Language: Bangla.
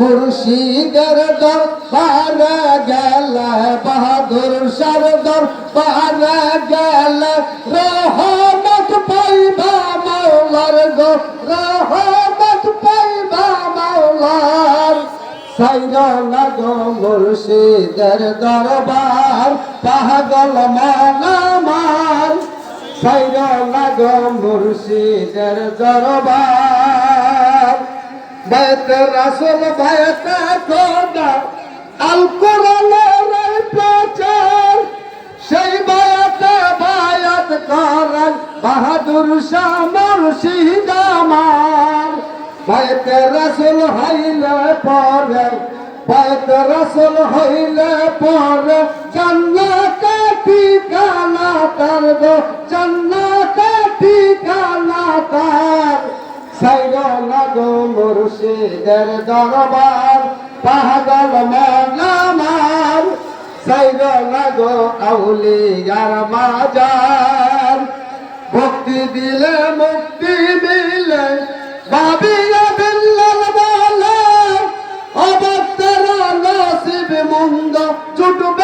মুর্শিদের দরবার গেলে বাহাদুর শার দরবার গেলে রহমত পাইবা মাওলার গো, রহমত পাইবা মাওলার। সাইরা লাগো মুর্শিদের দরবার পাগল মানামার সাইরা লাগো মুর্শিদের দরবার। রাসুল, বায়াত বায়াত বাহাদুর শাহ মুর্শিদ আমার। বাইত রাসুল হইলে পরে বাইত রাসুল হইলে পরে জান্নাত মাজার ভক্তি দিলে মুক্তি মিলে বাবিয়া বিল্লাল বলে। অবত্তের নসিব মন্দ ছুটবে